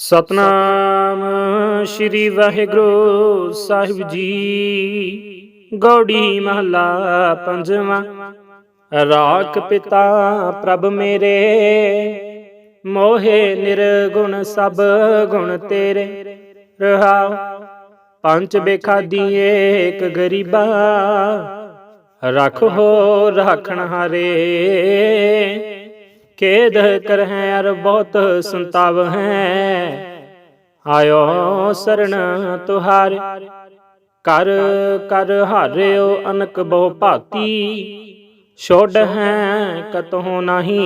ਸਤਨਾਮ ਸ੍ਰੀ ਵਾਹਿਗੁਰੂ ਸਾਹਿਬ ਜੀ। ਗੌੜੀ ਮਹਲਾ ਪੰਜਵਾਂ। ਰਾਖ ਪਿਤਾ ਪ੍ਰਭ ਮੇਰੇ, ਮੋਹੇ ਨਿਰਗੁਣ ਸਭ ਗੁਣ ਤੇਰੇ। ਰਹਾਉ ਪੰਜ ਬੇਖਾਦੀ ਏਕ ਗਰੀਬਾ। ਹੋ ਰਾਖਣ ਹਾਰੇ। ਖੇਦ ਕਰ ਹੈ ਅਰ ਬਹੁਤ ਸੰਤਾਵ ਹੈ। ਆਇਓ ਸਰਣ ਤੁਹਾਰੇ, ਕਰ ਕਰ ਹਾਰਿਓ ਅਨਕ ਬਹੁ ਭਾਤੀ। ਛੋੜ ਹੈ ਕਤਹੁ ਨਹੀਂ।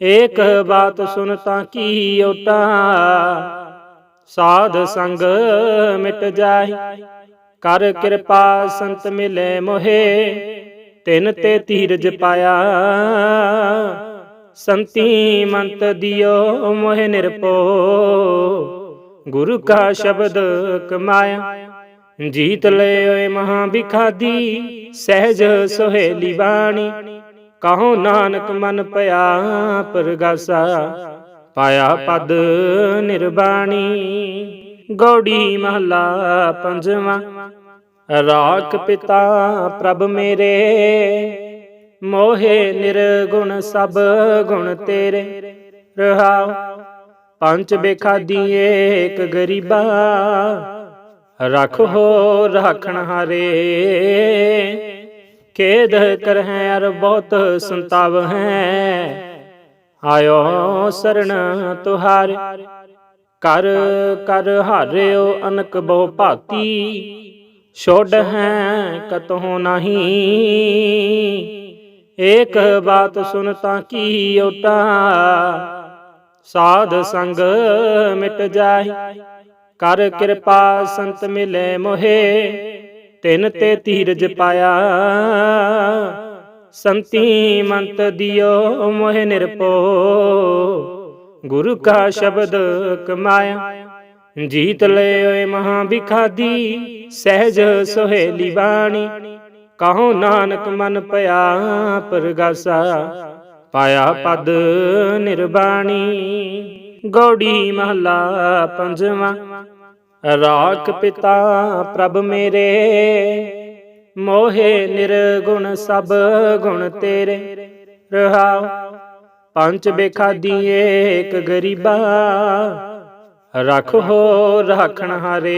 ਏਕ ਬਾਤ ਸੁਨ ਤਾਂ ਕੀ ਓਟਾ। ਸਾਧ ਸੰਗ ਮਿਟ ਜਾਏ ਕਰ ਕਿਰਪਾ ਸੰਤ ਮਿਲੇ ਮੋਹੇ। ਤਿਨ ਤੇ ਧੀਰਜ ਪਾਇਆ। ਸੰਤੀ ਮੰਤ ਦਿਓ, ਮੋਹਿ ਨਿਰਪੋ ਗੁਰੂ ਕਾ ਸ਼ਬਦ ਕਮਾਇਆ। ਜੀਤ ਲੈ ਓਏ ਮਹਾ ਬਿਖਾਦੀ ਸਹਿਜ ਸੋਹੇਲੀ ਬਾਣੀ। ਕਹੋ ਨਾਨਕ ਮਨ ਪਿਆ ਪਰਗਾਸਾ। ਪਾਇਆ ਪਦ ਨਿਰਬਾਣੀ। ਗੌੜੀ ਮਹਲਾ ਪੰਜਵਾਂ। ਰਾਖ ਪਿਤਾ ਪ੍ਰਭ ਮੇਰੇ, ਮੋਹੇ ਨਿਰਗੁਣ ਸਭ ਗੁਣ ਤੇਰੇ ਰਹਾਉ ਪੰਜ ਬੇਖਾਦੀ ਏਕ ਗਰੀਬਾ, ਰਖੋ ਰਾਖਣ ਹਾਰੇ। ਖੇਦ ਕਰ ਹੈ ਅਰ ਬਹੁਤ ਸੰਤਾਵ ਹੈ, ਆਇਓ ਸਰਣ ਤੁਹਾਰੇ, ਕਰ ਕਰ ਹਾਰਿਓ ਅਨਕ ਬਹੁ ਭਾਤੀ। ਛੋੜ ਹੈ ਕਤਹੁ ਨਹੀਂ। ਏਕ ਬਾਤ ਸੁਨ ਤਾਂ ਕੀ ਓਟਾ। ਸਾਧ ਸੰਗ ਮਿਟ ਜਾਏ ਕਰ ਕਿਰਪਾ ਸੰਤ ਮਿਲੇ ਮੋਹੇ। ਤਿਨ ਤੇ ਧੀਰਜ ਪਾਇਆ। ਸੰਤੀ ਮੰਤ ਦਿਓ ਮੋਹਿ ਨਿਰਪੋ। ਗੁਰੂ ਕਾ ਸ਼ਬਦ ਕਮਾਇਆ। ਜੀਤ ਲੈ ਓਏ ਮਹਾ ਬਿਖਾਦੀ ਸਹਿਜ ਸੁਹੇਲੀ ਬਾਣੀ। ਕਹੋ ਨਾਨਕ ਮਨ ਪਿਆ ਪਰਗਾਸਾ, ਪਾਇਆ ਪਦ ਨਿਰਬਾਣੀ। ਗੌੜੀ ਮਹਲਾ ਪੰਜਵਾਂ, ਰਾਖ ਪਿਤਾ ਪ੍ਰਭ ਮੇਰੇ। ਮੋਹੇ ਨਿਰਗੁਣ ਸਭ ਗੁਣ ਤੇਰੇ। ਰਹਾਉ ਪੰਜ ਬੇਖਾਦੀ ਏਕ ਗਰੀਬਾ ਰਖ ਹੋ ਰਾਖਣ ਹਾਰੇ।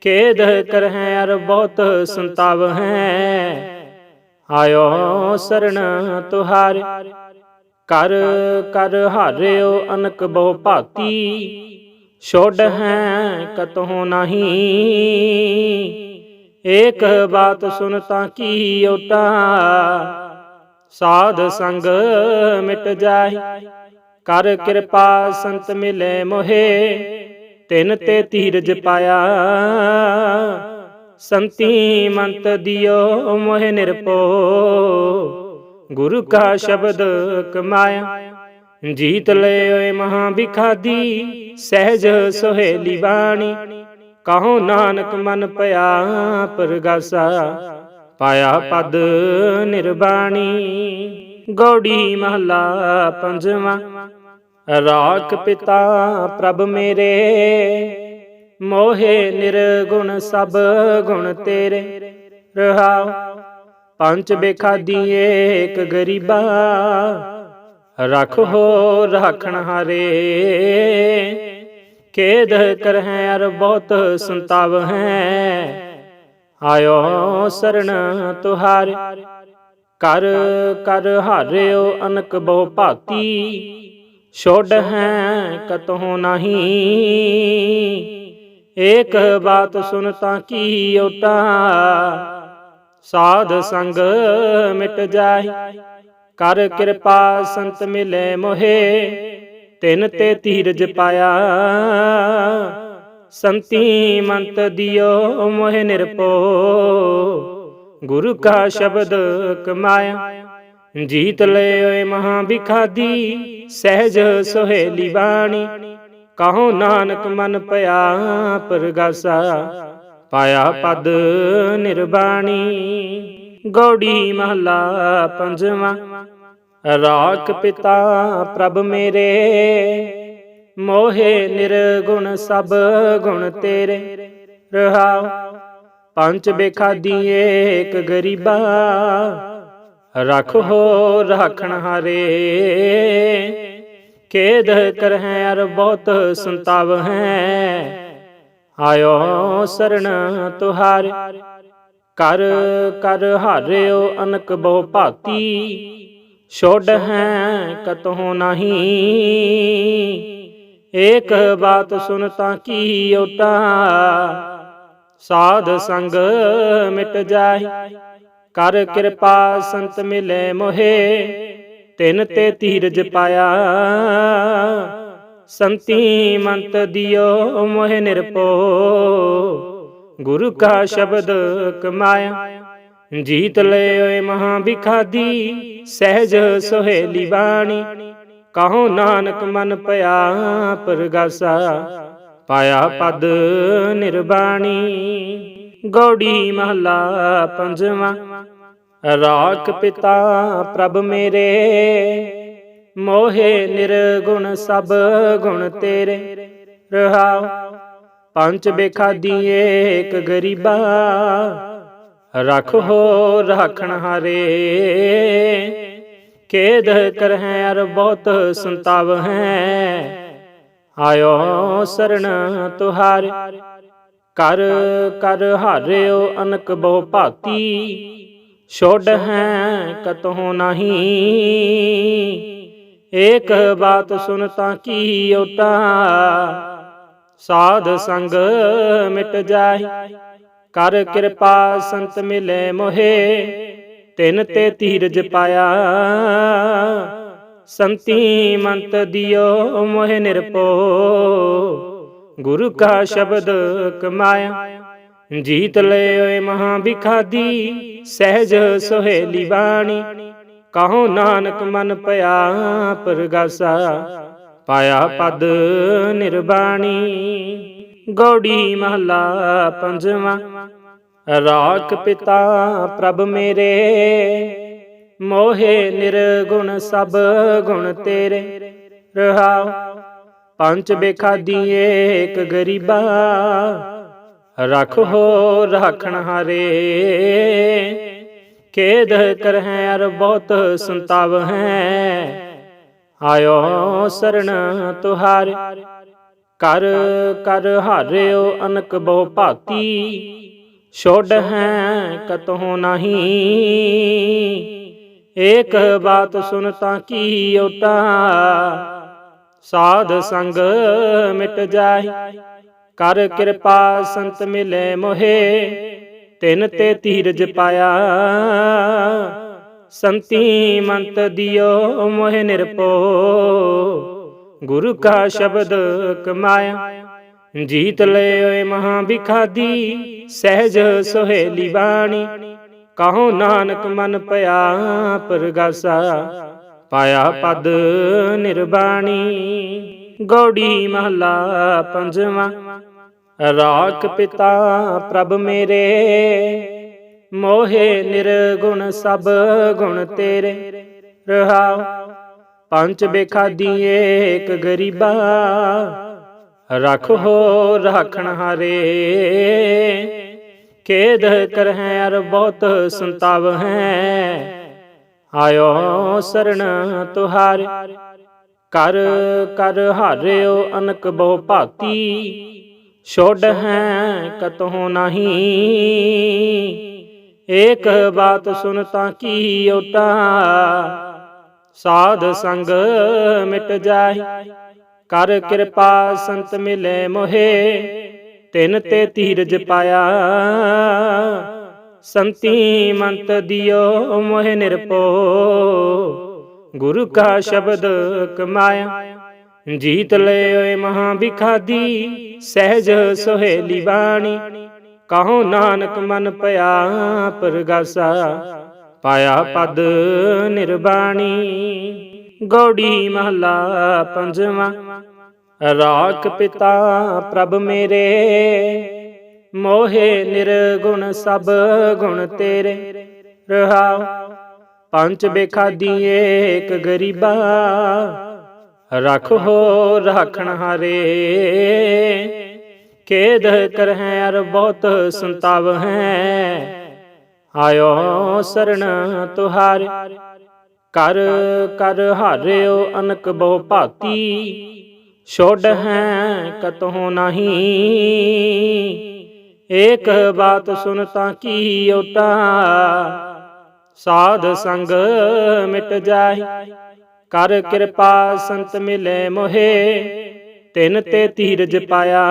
ਖੇਦ ਕਰ ਹੈ ਅਰ ਬਹੁਤ ਸੰਤਾਵ ਹੈ। ਆਇਓ ਸਰਣ ਤੁਹਾਰੇ। ਕਰ ਕਰ ਹਾਰਿਓ ਅਨਕ ਬਹੁ ਭਾਤੀ। ਛੋੜ ਹੈ ਕਤਹੁ ਨਹੀਂ। ਏਕ ਬਾਤ ਸੁਨ ਤਾਂ ਕੀ ਓਟਾ। ਸਾਧ ਸੰਗ ਮਿਟ ਜਾਏ ਕਰ ਕਿਰਪਾ ਸੰਤ ਮਿਲੇ ਮੋਹੇ, ਤਿਨ ਤੇ ਧੀਰਜ ਪਾਇਆ। ਸੰਤੀ ਮੰਤ ਦਿਓ ਮੋਹਿ ਨਿਰਪੋ ਗੁਰੂ ਕਾ ਸ਼ਬਦ ਕਮਾਇਆ। ਜੀਤ ਲੈ ਓਏ ਮਹਾ ਬਿਖਾਦੀ ਸਹਿਜ ਸੁਹੇਲੀ ਬਾਣੀ, ਕਹੋ ਨਾਨਕ ਮਨ ਪਿਆ ਪਰਗਾਸਾ। ਪਾਇਆ ਪਦ ਨਿਰਬਾਣੀ, ਗੌੜੀ ਮਹਲਾ ਪੰਜਵਾਂ। ਰਾਖ ਪਿਤਾ ਪ੍ਰਭ ਮੇਰੇ, ਮੋਹਿ ਨਿਰਗੁਣ ਸਭ ਗੁਣ ਤੇਰੇ। ਰਹਾਉ ਪੰਜ ਬੇਖਾਦੀ ਏਕ ਗਰੀਬਾ, ਰਖ ਹੋ ਰਾਖਣ ਹਾਰੇ। ਖੇਦ ਕਰ ਹੈ ਅਰ ਬਹੁਤ ਸੰਤਾਵ ਹੈ, ਆਇਓ ਸਰਣ ਤੁਹਾਰੇ। ਕਰ ਕਰ ਹਾਰਿਓ ਅਨਕ ਬਹੁ ਭਾਤੀ ਛੋੜ ਹੈ ਕਤਹੁ ਨਹੀਂ। ਏਕ ਬਾਤ ਸੁਨ ਤਾਂ ਕੀ ਓਟਾ ਸਾਧ ਸੰਗ ਮਿਟ ਜਾਏ ਕਰ ਕਿਰਪਾ ਸੰਤ ਮਿਲੇ ਮੋਹੇ। ਤਿਨ ਤੇ ਧੀਰਜ ਪਾਇਆ। ਸੰਤੀ ਮੰਤ ਦਿਓ ਮੋਹਿ ਨਿਰਪੋ ਗੁਰੂ ਕਾ ਸ਼ਬਦ ਕਮਾਇਆ। ਜੀਤ ਲੈ ਓਏ ਮਹਾ ਵਿਖਾਦੀ ਸਹਿਜ ਸੁਹੇਲੀ ਬਾਣੀ। ਕਹੋ ਨਾਨਕ ਮਨ ਪਿਆ ਪਰਗਾਸਾ, ਪਾਇਆ ਪਦ ਨਿਰਬਾਣੀ। ਗੌੜੀ ਮਹਲਾ ਪੰਜਵਾਂ, ਰਾਖ ਪਿਤਾ ਪ੍ਰਭ ਮੇਰੇ, ਮੋਹੇ ਨਿਰਗੁਣ ਸਭ ਗੁਣ ਤੇਰੇ। ਰਹਾਉ ਪੰਜ ਬੇਖਾਦੀ ਏਕ ਗਰੀਬਾ ਰਖ ਹੋ, ਰਾਖਣ ਹਾਰੇ। ਖੇਦ ਕਰਹਿ ਅਰ ਬਹੁਤ ਸੰਤਾਵ ਹੈ। ਆਇਓ ਸਰਣ ਤੁਹਾਰੇ, ਕਰ ਕਰ ਹਾਰਿਓ ਅਨਕ ਬਹੁ ਭਾਤੀ। ਛੋੜ ਹੈ ਕਤਹੁ ਨਹੀਂ। ਏਕ ਬਾਤ ਸੁਨਤਾ ਕੀ ਓਟਾ। ਸਾਧ ਸੰਗ ਮਿਟ ਜਾਏ ਕਰ ਕਿਰਪਾ ਸੰਤ ਮਿਲੇ ਮੋਹੇ, ਤਿਨ ਤੇ ਧੀਰਜ ਪਾਇਆ। ਸੰਤੀ ਮੰਤ ਦਿਓ ਮੋਹਿ ਨਿਰਪੋ ਗੁਰੂ ਕਾ ਸ਼ਬਦ ਕਮਾਇਆ। ਜੀਤ ਲੈ ਓਏ ਮਹਾ ਵਿਖਾਦੀ ਸਹਿਜ ਸੁਹੇਲੀ ਬਾਣੀ, ਕਹੋ ਨਾਨਕ ਮਨ ਪਿਆ ਪਰਗਾਸਾ, ਪਾਇਆ ਪਦ ਨਿਰਬਾਣੀ। ਗੌੜੀ ਮਹਲਾ ਪੰਜਵਾਂ। ਰਾਖ ਪਿਤਾ ਪ੍ਰਭ ਮੇਰੇ, ਮੋਹਿ ਨਿਰਗੁਣ ਸਭ ਗੁਣ ਤੇਰੇ। ਰਹਾਉ ਪੰਜ ਬੇਖਾਦੀ ਏਕ ਗਰੀਬਾ। ਰਖੋ ਰਾਖਣ ਹਾਰੇ। ਖੇਦ ਹੈ ਅਰ ਬਹੁਤ ਸੰਤਾਵ ਹੈ। ਆਇਓ ਸਰਣ ਤੁਹਾਰੇ। ਕਰ ਕਰ ਹਾਰਿਓ ਅਨਕ ਬਹੁ ਭਾਤੀ। ਛੋੜ ਹੈ ਕਤਹੁ ਨਹੀਂ। ਏਕ ਬਾਤ ਸੁਨਤਾ ਕੀ ਓਟਾ। ਸਾਧ ਸੰਗ ਮਿਟ ਜਾਏ ਕਰ ਕਿਰਪਾ ਸੰਤ ਮਿਲੇ ਮੋਹੇ। ਤਿਨ ਤੇ ਧੀਰਜ ਪਾਇਆ। ਸੰਤੀ ਮੰਤ ਦਿਓ ਮੋਹਿ ਨਿਰਪੋ। ਗੁਰੂ ਕਾ ਸ਼ਬਦ ਕਮਾਇਆ। ਜੀਤ ਲੈ ਓਏ ਮਹਾ ਬਿਖਾਦੀ ਸਹਿਜ ਸੁਹੇਲੀ ਬਾਣੀ। ਕਹੋ ਨਾਨਕ ਮਨ ਪਿਆ ਪਰਗਾਸਾ, ਪਾਇਆ ਪਦ ਨਿਰਬਾਣੀ। ਗੌੜੀ ਮਹਲਾ ਪੰਜਵਾਂ, ਰਾਖ ਪਿਤਾ ਪ੍ਰਭ ਮੇਰੇ। ਮੋਹੇ ਨਿਰਗੁਣ ਸਭ ਗੁਣ ਤੇਰੇ ਰਹਾਉ ਪੰਜ ਬੇਖਾਦੀ ਏਕ ਗਰੀਬਾ। ਰਖੋ ਰਾਖਣ ਹਾਰੇ। ਖੇਦ ਕਰਹਿ ਅਰ ਬਹੁਤ ਸੰਤਾਵ ਹੈ। ਆਇਓ ਸਰਣ ਤੁਹਾਰੇ। ਕਰ ਕਰ ਹਾਰਿਓ ਅਨਕ ਬਹੁ ਭਾਤੀ। ਛੋੜ ਹੈ ਕਤਹੁ ਨਹੀਂ। ਏਕ ਬਾਤ ਸੁਨਤਾ ਕੀ ਓਟਾ। ਸਾਧ ਸੰਗ ਮਿਟ ਜਾਏ ਕਰ ਕਿਰਪਾ ਸੰਤ ਮਿਲੇ ਮੋਹੇ, ਤਿਨ ਤੇ ਧੀਰਜ ਪਾਇਆ। ਸੰਤੀ ਮੰਤ ਦਿਓ ਮੋਹਿ ਨਿਰਪੋ ਗੁਰੂ ਕਾ ਸ਼ਬਦ ਕਮਾਇਆ। ਜੀਤ ਲੈ ਓਏ ਮਹਾ ਬਿਖਾਦੀ ਸਹਿਜ ਸੋਹੇਲੀ ਬਾਣੀ। ਕਹੋ ਨਾਨਕ ਮਨ ਪਿਆ ਪਰਗਾਸਾ। ਪਾਇਆ ਪਦ ਨਿਰਬਾਣੀ। ਗੌੜੀ ਮਹਲਾ ਪੰਜਵਾਂ। ਰਾਖ ਪਿਤਾ ਪ੍ਰਭ ਮੇਰੇ, ਮੋਹੇ ਨਿਰਗੁਣ ਸਭ ਗੁਣ ਤੇਰੇ। ਰਹਾਉ ਪੰਜ ਬੇਖਾਦੀ ਏਕ ਗਰੀਬਾ। ਰਖੋ ਰਾਖਣ ਹਾਰੇ। ਖੇਦ ਕਰਹਿ ਅਰ ਬਹੁਤ ਸੰਤਾਵ ਹੈ। ਆਇਓ ਸਰਣ ਤੁਹਾਰੇ। ਕਰ ਕਰ ਹਾਰਿਓ ਅਨਕ ਬਹੁ ਭਾਤੀ ਛੋੜ ਹੈ ਕਤਹੁ ਨਹੀਂ। ਏਕ ਬਾਤ ਸੁਨਤਾ ਕੀ ਓਟਾ। ਸਾਧ ਸੰਗ ਮਿਟ ਜਾਏ ਕਰ ਕਿਰਪਾ ਸੰਤ ਮਿਲੇ ਮੋਹੇ। ਤਿਨ ਤੇ ਧੀਰਜ ਪਾਇਆ। ਸੰਤੀ ਮੰਤ ਦਿਓ, ਮੋਹਿ ਨਿਰਪੋ ਗੁਰੂ ਕਾ ਸ਼ਬਦ ਕਮਾਇਆ, ਜੀਤ ਲੈ ਓਏ ਮਹਾ ਬਿਖਾਦੀ ਸਹਿਜ ਸੁਹੇਲੀ ਬਾਣੀ। ਕਹੋ ਨਾਨਕ ਮਨ ਪਿਆ ਪਰਗਾਸਾ, ਪਾਇਆ ਪਦ ਨਿਰਬਾਣੀ। ਗੌੜੀ ਮਹਲਾ ਪੰਜਵਾਂ, ਰਾਖ ਪਿਤਾ ਪ੍ਰਭ ਮੇਰੇ। ਮੋਹੇ ਨਿਰਗੁਣ ਸਭ ਗੁਣ ਤੇਰੇ। ਰਹਾਉ ਪੰਜ ਬੇਖਾਦੀ ਏਕ ਗਰੀਬਾ। ਰਖ ਹੋ ਰਾਖਣ ਹਾਰੇ। ਖੇਦ ਕਰਹਿ ਅਰ ਬਹੁਤ ਸੰਤਾਵ ਹੈ। ਆਇਓ ਸਰਣ ਤੁਹਾਰੇ। ਕਰ ਕਰ ਹਾਰਿਓ ਅਨਕ ਬਹੁ ਭਾਤੀ। ਛੋੜ ਹੈ ਕਤਹੁ ਨਹੀਂ। ਏਕ ਬਾਤ ਸੁਨ ਤਾਂ ਕੀ ਓਟਾ? ਸਾਧ ਸੰਗ ਮਿਟ ਜਾਈ ਕਰ ਕਿਰਪਾ ਸੰਤ ਮਿਲੇ ਮੋਹੇ, ਤਿਨ ਤੇ ਧੀਰਜ ਪਾਇਆ।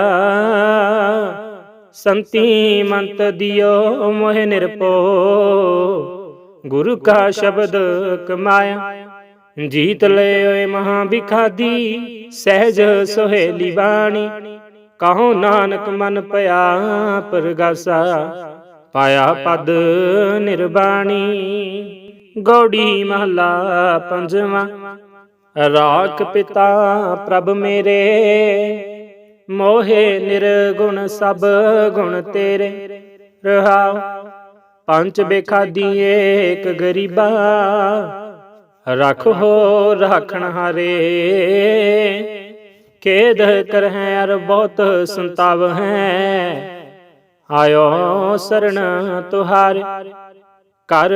ਸੰਤੀ ਮੰਤ ਦਿਓ ਮੋਹਿ ਨਿਰਪੋ। ਗੁਰੂ ਕਾ ਸ਼ਬਦ ਕਮਾਇਆ। ਜੀਤ ਲੈ ਓਏ ਮਹਾ ਬਿਖਾਦੀ ਸਹਿਜ ਸੋਹੇਲੀ ਬਾਣੀ। ਕਹੋ ਨਾਨਕ ਮਨ ਪਿਆ ਪਰਗਾਸਾ, ਪਾਇਆ ਪਦ ਨਿਰਬਾਣੀ। ਗੌੜੀ ਮਹਲਾ ਪੰਜਵਾਂ, ਰਾਖ ਪਿਤਾ ਪ੍ਰਭ ਮੇਰੇ, ਮੋਹੇ ਨਿਰਗੁਣ ਸਭ ਗੁਣ ਤੇਰੇ। ਰਹਾਉ ਪੰਜ ਬੇਖਾਦੀ ਏਕ ਗਰੀਬਾ, ਰਖ ਹੋ ਰਾਖਣ ਹਾਰੇ। ਖੇਦ ਕਰਹਿ ਅਰ ਬਹੁਤ ਸੰਤਾਵ ਹੈ। ਆਇਓ ਸਰਣ ਤੁਹਾਰੇ, ਕਰ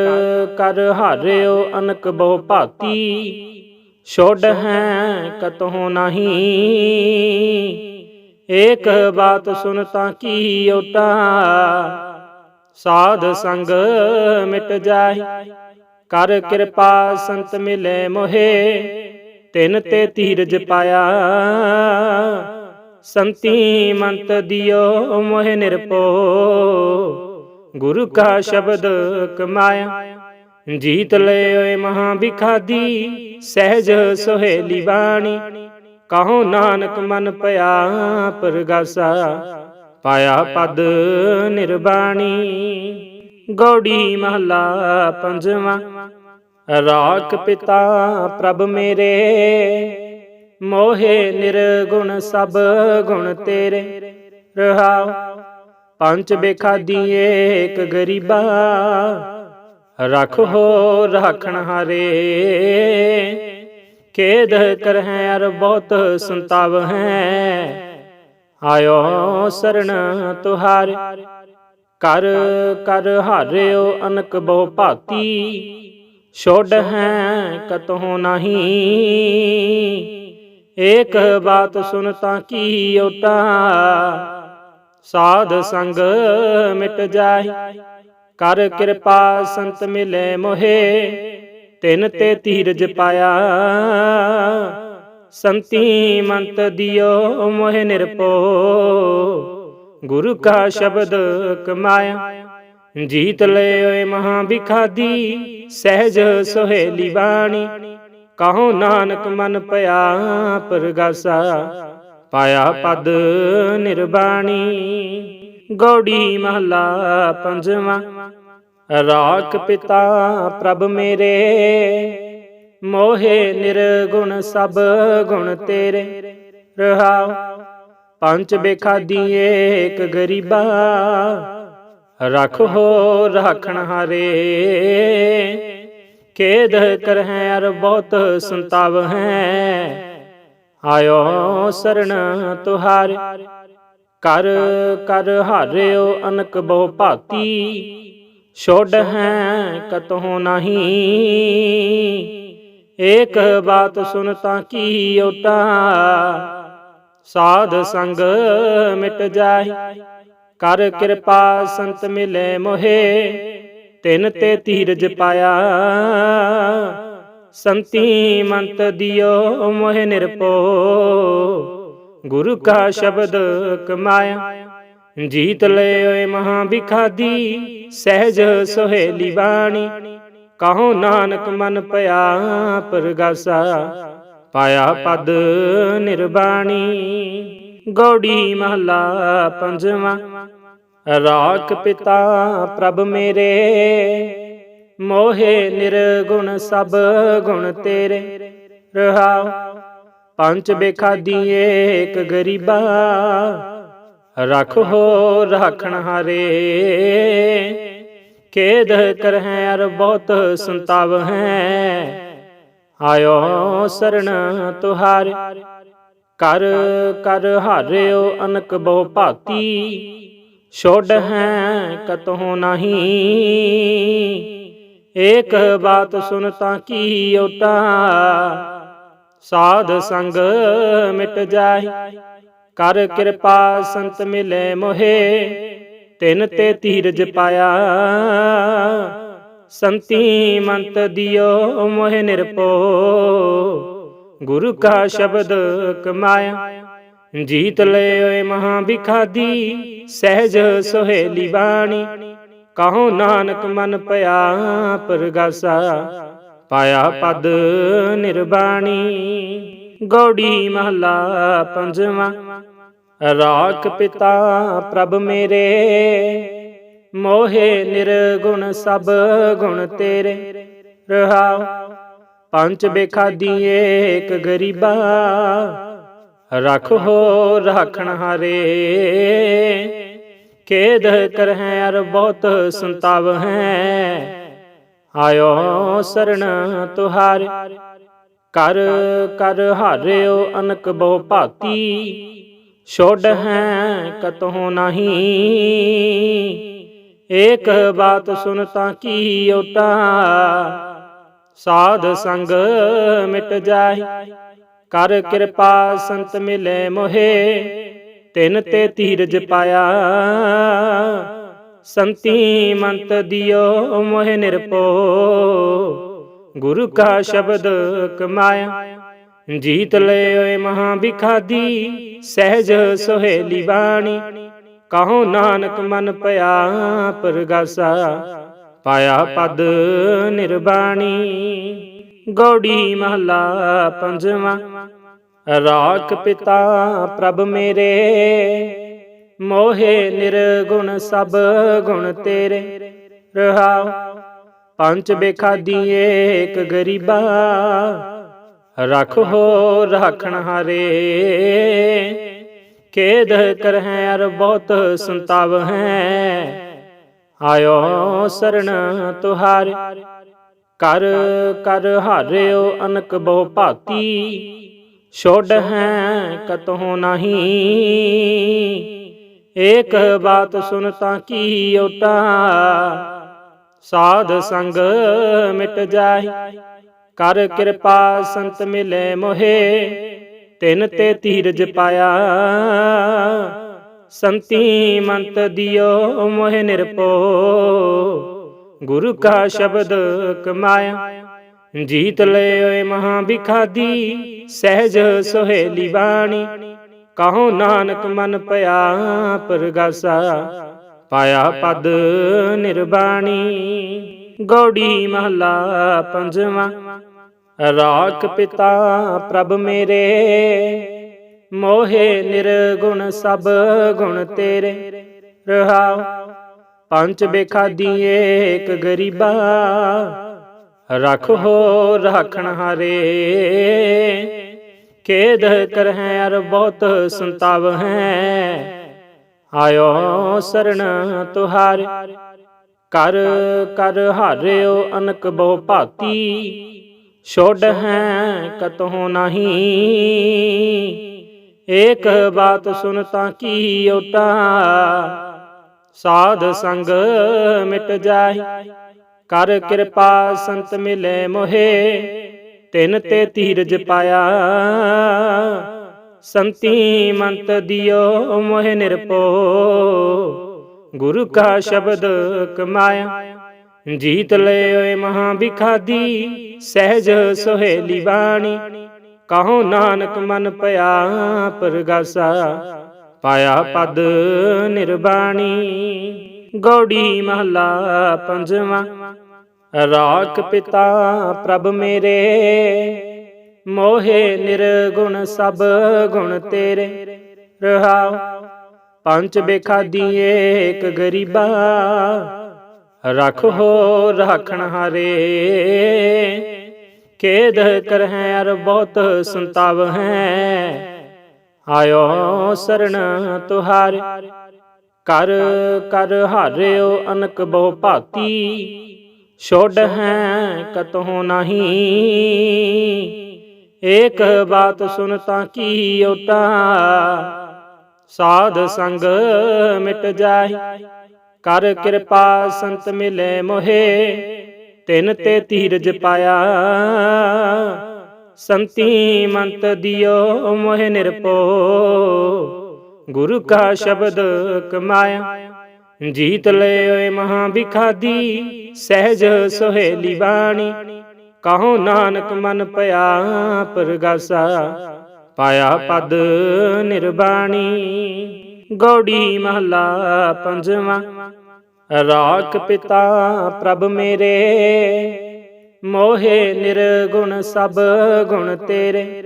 ਕਰ ਹਾਰਿਓ ਅਨਕ ਬਹੁ ਭਾਤੀ। ਛੋੜ ਹੈ ਕਤਹੁ ਨਹੀਂ। ਏਕ ਬਾਤ ਸੁਨ ਤਾਂ ਕੀ ਓਟਾ। ਸਾਧ ਸੰਗ ਮਿਟ ਜਾਈ ਕਰ ਕਿਰਪਾ ਸੰਤ ਮਿਲੇ ਮੋਹੇ। ਤਿਨ ਤੇ ਧੀਰਜ ਪਾਇਆ। ਸੰਤੀ ਮੰਤ ਦਿਓ, ਮੋਹਿ ਨਿਰਪੋ ਗੁਰੂ ਕਾ ਸ਼ਬਦ ਕਮਾਇਆ। ਜੀਤ ਲੈ ਓਏ ਮਹਾ ਬਿਖਾਦੀ ਸਹਿਜ ਸੋਹੇਲੀ ਬਾਣੀ। ਕਹੋ ਨਾਨਕ ਮਨ ਪਿਆ ਪਰਗਾਸਾ। ਪਾਇਆ ਪਦ ਨਿਰਬਾਣੀ। ਗੌੜੀ ਮਹਲਾ ਪੰਜਵਾਂ। ਰਾਖ ਪਿਤਾ ਪ੍ਰਭ ਮੇਰੇ ਮੋਹੇ ਨਿਰਗੁਣ ਸਭ ਗੁਣ ਤੇਰੇ ਰਹਾਉ ਪੰਜ ਬੇਖਾਦੀ ਏਕ ਗਰੀਬਾ ਰਖ ਹੋ ਰਾਖਣ ਹਾਰੇ। ਖੇਦ ਕਰਹਿ ਅਰ ਬਹੁਤ ਸੰਤਾਵ ਹੈ। ਆਇਓ ਸਰਣ ਤੁਹਾਰੇ। ਕਰ ਕਰ ਹਾਰਿਓ ਅਨਕ ਬਹੁ ਭਾਤੀ। ਛੋੜ ਹੈ ਕਤਹੁ ਨਹੀਂ। ਏਕ ਬਾਤ ਸੁਨ ਤਾਂ ਕੀ ਓਟਾ। ਸਾਧ ਸੰਗ ਮਿਟ ਜਾਈ ਕਰ ਕਿਰਪਾ ਸੰਤ ਮਿਲੇ ਮੋਹੇ। ਤਿਨ ਤੇ ਧੀਰਜ ਪਾਇਆ। ਸੰਤੀ ਮੰਤ ਦਿਓ ਮੋਹਿ ਨਿਰਪੋ ਗੁਰੂ ਕਾ ਸ਼ਬਦ ਕਮਾਇਆ। ਜੀਤ ਲਏ ਓਏ ਮਹਾ ਵਿਖਾਦੀ ਸਹਿਜ ਸੁਹੇਲੀ ਬਾਣੀ। ਕਹੋ ਨਾਨਕ ਮਨ ਪਿਆ ਪਰਗਾਸਾ, ਪਾਇਆ ਪਦ ਨਿਰਬਾਣੀ। ਗੌੜੀ ਮਹਲਾ ਪੰਜਵਾਂ, ਰਾਖ ਪਿਤਾ ਪ੍ਰਭ ਮੇਰੇ। ਮੋਹੇ ਨਿਰਗੁਣ ਸਭ ਗੁਣ ਤੇਰੇ ਰਹਾਉ ਪੰਜ ਬੇਖਾਦੀ ਏਕ ਗਰੀਬਾ ਰਖ ਹੋ, ਰਾਖਣ ਹਾਰੇ। ਖੇਦ ਕਰਹਿ ਅਰ ਬਹੁਤ ਸੰਤਾਵ ਹੈ। ਆਇਓ ਸਰਣ ਤੁਹਾਰੇ। ਕਰ ਕਰ ਹਾਰਿਓ ਅਨਕ ਬਹੁ ਭਾਤੀ। ਛੋੜ ਹੈ ਕਤਹੁ ਨਹੀਂ। ਏਕ ਬਾਤ ਸੁਨ ਤਾਂ ਕੀ ਓਟਾ। ਸਾਧ ਸੰਗ ਮਿਟ ਜਾਈ ਕਰ ਕਿਰਪਾ ਸੰਤ ਮਿਲੇ ਮੋਹੇ, ਤਿਨ ਤੇ ਧੀਰਜ ਪਾਇਆ। ਸੰਤੀ ਮੰਤ ਦਿਓ ਮੋਹਿ ਨਿਰਪੋ ਗੁਰੂ ਕਾ ਸ਼ਬਦ ਕਮਾਇਆ। ਜੀਤ ਲੈ ਓਏ ਮਹਾ ਬਿਖਾਦੀ ਸਹਿਜ ਸੋਹੇਲੀ ਬਾਣੀ। ਕਹੋ ਨਾਨਕ ਮਨ ਪਿਆ ਪਰਗਾਸਾ। ਪਾਇਆ ਪਦ ਨਿਰਬਾਣੀ। ਗੌੜੀ ਮਹਲਾ ਪੰਜਵਾਂ। ਰਾਖ ਪਿਤਾ ਪ੍ਰਭ ਮੇਰੇ, ਮੋਹੇ ਨਿਰਗੁਣ ਸਭ ਗੁਣ ਤੇਰੇ। ਰਹਾਉ ਪੰਜ ਬੇਖਾਦੀ ਏਕ ਗਰੀਬਾ। ਰਖ ਹੋ ਰਾਖਣ ਹਾਰੇ। ਖੇਦ ਕਰਹਿ ਅਰ ਬਹੁਤ ਸੰਤਾਵ ਹੈ। ਆਇਓ ਸਰਣ ਤੁਹਾਰੇ। ਕਰ ਕਰ ਹਾਰਿਓ ਅਨਕ ਬਹੁ ਭਾਤੀ, ਛੋੜ ਹੈ ਕਤਹੁ ਨਹੀਂ। ਏਕ ਬਾਤ ਸੁਨ ਤਾਂ ਕੀ ਓਟਾ, ਸਾਧ ਸੰਗ ਮਿਟ ਜਾਏ ਕਰ ਕਿਰਪਾ ਸੰਤ ਮਿਲੇ ਮੋਹੇ, ਤਿਨ ਤੇ ਧੀਰਜ ਪਾਇਆ। ਸੰਤੀ ਮੰਤ ਦਿਓ ਮੋਹਿ ਨਿਰਪੋ ਗੁਰੂ ਕਾ ਸ਼ਬਦ ਕਮਾਇਆ। ਜੀਤ ਲੈ ਓਏ ਮਹਾ ਬਿਖਾਦੀ ਸਹਿਜ ਸੁਹੇਲੀ ਬਾਣੀ। ਕਹੋ ਨਾਨਕ ਮਨ ਪਿਆ ਪਰਗਾਸਾ, ਪਾਇਆ ਪਦ ਨਿਰਬਾਣੀ। ਗੌੜੀ ਮਹਲਾ ਪੰਜਵਾਂ, ਰਾਖ ਪਿਤਾ ਪ੍ਰਭ ਮੇਰੇ। ਮੋਹੇ ਨਿਰਗੁਣ ਸਭ ਗੁਣ ਤੇਰੇ ਰਹਾਉ ਪੰਜ ਬੇਖਾਦੀ ਏਕ ਗਰੀਬਾ। ਰਖ ਹੋ ਰਾਖਣ ਹਾਰੇ। ਖੇਦ ਕਰਹਿ ਅਰ ਬਹੁਤ ਸੰਤਾਵ ਹੈ। ਆਇਓ ਸਰਣ ਤੁਹਾਰੇ। ਕਰ ਕਰ ਹਾਰਿਓ ਅਨਕ ਬਹੁ ਭਾਤੀ। ਛੋੜ ਹੈ ਕਤਹੁ ਨਹੀਂ। ਏਕ ਬਾਤ ਸੁਨ ਤਾਂ ਕੀ ਓਟਾ। ਸਾਧ ਸੰਗ ਮਿਟ ਜਾਏ ਕਰ ਕਿਰਪਾ ਸੰਤ ਮਿਲੇ ਮੋਹੇ, ਤਿਨ ਤੇ ਧੀਰਜ ਪਾਇਆ। ਸੰਤੀ ਮੰਤ ਦਿਓ ਮੋਹਿ ਨਿਰਪੋ ਗੁਰੂ ਕਾ ਸ਼ਬਦ ਕਮਾਇਆ। ਜੀਤ ਲੈ ਓਏ ਮਹਾ ਬਿਖਾਦੀ ਸਹਿਜ ਸੋਹੇਲੀ ਬਾਣੀ। ਕਹੋ ਨਾਨਕ ਮਨ ਪਿਆ ਪਰਗਾਸਾ। ਪਾਇਆ ਪਦ ਨਿਰਬਾਣੀ। ਗੌੜੀ ਮਹਲਾ ਪੰਜਵਾਂ। ਰਾਖ ਪਿਤਾ ਪ੍ਰਭ ਮੇਰੇ। ਮੋਹੇ ਨਿਰਗੁਣ ਸਭ ਗੁਣ ਤੇਰੇ। ਰਹਾਉ ਪੰਜ ਬੇਖਾਦੀ ਏਕ ਗਰੀਬਾ। ਰਖ ਹੋ ਰਾਖਣ ਹਾਰੇ। ਖੇਦ ਕਰਹਿ ਅਰ ਬਹੁਤ ਸੰਤਾਵ ਹੈ। ਆਇਓ ਸਰਣ ਤੁਹਾਰੇ। ਕਰ ਕਰ ਹਾਰਿਓ ਅਨਕ ਬਹੁ ਭਾਤੀ। ਛੋੜ ਹੈ ਕਤਹੁ ਨਹੀਂ। ਏਕ ਬਾਤ ਸੁਨ ਤਾਂ ਕੀ ਓਟਾ। ਸਾਧ ਸੰਗ ਮਿਟ ਜਾਏ ਕਰ ਕਿਰਪਾ ਸੰਤ ਮਿਲੇ ਮੋਹੇ। ਤਿਨ ਤੇ ਧੀਰਜ ਪਾਇਆ। ਸੰਤੀ ਮੰਤ ਦਿਓ, ਮੋਹਿ ਨਿਰਪੋ ਗੁਰੂ ਕਾ ਸ਼ਬਦ ਕਮਾਇਆ। ਜੀਤ ਲੈ ਓਏ ਮਹਾ ਬਿਖਾਦੀ ਸਹਿਜ ਸੋਹੇਲੀ ਬਾਣੀ। ਕਹੋ ਨਾਨਕ ਮਨ ਪਿਆ ਪਰਗਾਸਾ, ਪਾਇਆ ਪਦ ਨਿਰਬਾਣੀ। ਗੌੜੀ ਮਹਲਾ ਪੰਜਵਾਂ, ਰਾਖ ਪਿਤਾ ਪ੍ਰਭ ਮੇਰੇ। ਮੋਹੇ ਨਿਰਗੁਣ ਸਭ ਗੁਣ ਤੇਰੇ ਰਹਾਉ। ਪੰਜ ਬੇਖਾਦੀ ਏਕ ਗਰੀਬਾ, ਰਖ ਹੋ ਰਾਖਣ ਹਾਰੇ। ਖੇਦ ਕਰਹਿ ਅਰ ਬਹੁਤ ਸੰਤਾਵ ਹੈ, ਆਇਓ ਸਰਣ ਤੁਹਾਰੇ। ਕਰ ਕਰ ਹਾਰਿਓ ਅਨਕ ਬਹੁ ਭਾਤੀ, ਛੋੜ ਹੈ ਕਤਹੁ ਨਹੀਂ। ਏਕ ਬਾਤ ਸੁਨ ਤਾਂ ਕੀ ਓਟਾ? ਸਾਧ ਸੰਗ ਮਿਟ ਜਾਏ ਕਰ ਕਿਰਪਾ ਸੰਤ ਮਿਲੇ ਮੋਹੇ। ਤਿਨ ਤੇ ਧੀਰਜ ਪਾਇਆ। ਸੰਤੀ ਮੰਤ ਦਿਓ ਮੋਹਿ ਨਿਰਪੋ ਗੁਰੂ ਕਾ ਸ਼ਬਦ ਕਮਾਇਆ। ਜੀਤ ਲੈ ਓਏ ਮਹਾ ਬਿਖਾਦੀ ਸਹਿਜ ਸੁਹੇਲੀ ਬਾਣੀ। ਕਹੋ ਨਾਨਕ ਮਨ ਪਿਆ ਪਰਗਾਸਾ, ਪਾਇਆ ਪਦ ਨਿਰਬਾਣੀ। ਗੌੜੀ ਮਹਲਾ ਪੰਜਵਾਂ, ਰਾਖ ਪਿਤਾ ਪ੍ਰਭ ਮੇਰੇ, ਮੋਹੇ ਨਿਰਗੁਣ ਸਭ ਗੁਣ ਤੇਰੇ। ਰਹਾਉ ਪੰਜ ਬੇਖਾਦੀ ਏਕ ਗਰੀਬਾ, ਰਖ ਹੋ ਰਾਖਣ ਹਾਰੇ। ਖੇਦ ਕਰਹਿ ਅਰ ਬਹੁਤ ਸੰਤਾਵ ਹੈ। ਆਇਓ ਸਰਣ ਤੁਹਾਰੇ, ਕਰ ਕਰ ਹਾਰਿਓ ਅਨਕ ਬਹੁ ਭਾਤੀ। ਛੋੜ ਹੈ ਕਤਹੁ ਨਹੀਂ। ਏਕ ਬਾਤ ਸੁਨ ਤਾਂ ਕੀ ਓਟਾ। ਸਾਧ ਸੰਗ ਮਿਟ ਜਾਈ ਕਰ ਕਿਰਪਾ ਸੰਤ ਮਿਲੇ ਮੋਹੇ। ਤਿਨ ਤੇ ਧੀਰਜ ਪਾਇਆ। ਸੰਤੀ ਮੰਤ ਦਿਓ, ਮੋਹਿ ਨਿਰਪੋ ਗੁਰੂ ਕਾ ਸ਼ਬਦ ਕਮਾਇਆ। ਜੀਤ ਲੈ ਓਏ ਮਹਾ ਬਿਖਾਦੀ ਸਹਿਜ ਸੋਹੇਲੀ ਬਾਣੀ। ਕਹੋ ਨਾਨਕ ਮਨ ਪਿਆ ਪਰਗਾਸਾ। ਪਾਇਆ ਪਦ ਨਿਰਬਾਣੀ। ਗੌੜੀ ਮਹਲਾ ਪੰਜਵਾਂ। ਰਾਖ ਪਿਤਾ ਪ੍ਰਭ ਮੇਰੇ, ਮੋਹੇ ਨਿਰਗੁਣ ਸਭ ਗੁਣ ਤੇਰੇ।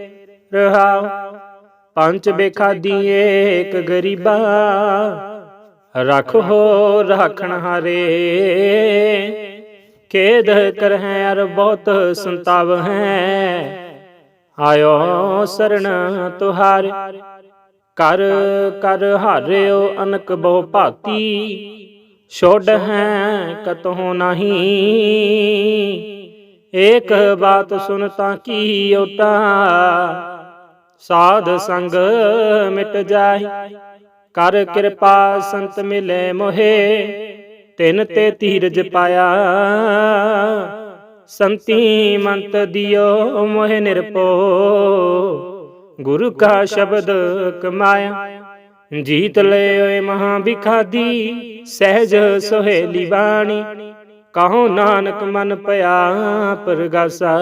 ਰਹਾਉ ਪੰਜ ਬੇਖਾਦੀ ਏਕ ਗਰੀਬਾ, ਰਖ ਹੋ ਰਾਖਣ ਹਾਰੇ। ਖੇਦ ਕਰ ਹੈ ਅਰ ਬਹੁਤ ਸੰਤਾਵ ਹੈ, ਆਇਓ ਸਰਣ ਤੁਹਾਰੇ। ਕਰ ਕਰ ਹਾਰਿਓ ਅਨਕ ਬਹੁ ਭਾਤੀ ਛੋੜ ਹੈ ਕਤਹੁ ਨਹੀਂ। ਏਕ ਬਾਤ ਸੁਨ ਤਾਂ ਕੀ ਓਟਾ। ਸਾਧ ਸੰਗ ਮਿਟ ਜਾਈ ਕਰ ਕਿਰਪਾ ਸੰਤ ਮਿਲੇ ਮੋਹੇ। ਤਿਨ ਤੇ ਧੀਰਜ ਪਾਇਆ। ਸੰਤੀ ਮੰਤ ਦਿਓ ਮੋਹਿ ਨਿਰਪੋ। ਗੁਰੂ ਕਾ ਸ਼ਬਦ ਕਮਾਇਆ। ਜੀਤ ਲੈ ਓਏ ਮਹਾ ਬਿਖਾਦੀ ਸਹਿਜ ਸੁਹੇਲੀ ਬਾਣੀ। ਕਹੋ ਨਾਨਕ ਮਨ ਪਿਆ ਪਰਗਾਸਾ,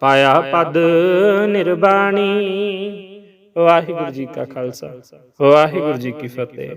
ਪਾਇਆ ਪਦ ਨਿਰਬਾਣੀ। ਵਾਹਿਗੁਰੂ ਜੀ ਕਾ ਖਾਲਸਾ, ਵਾਹਿਗੁਰੂ ਜੀ ਕੀ ਫਤਿਹ।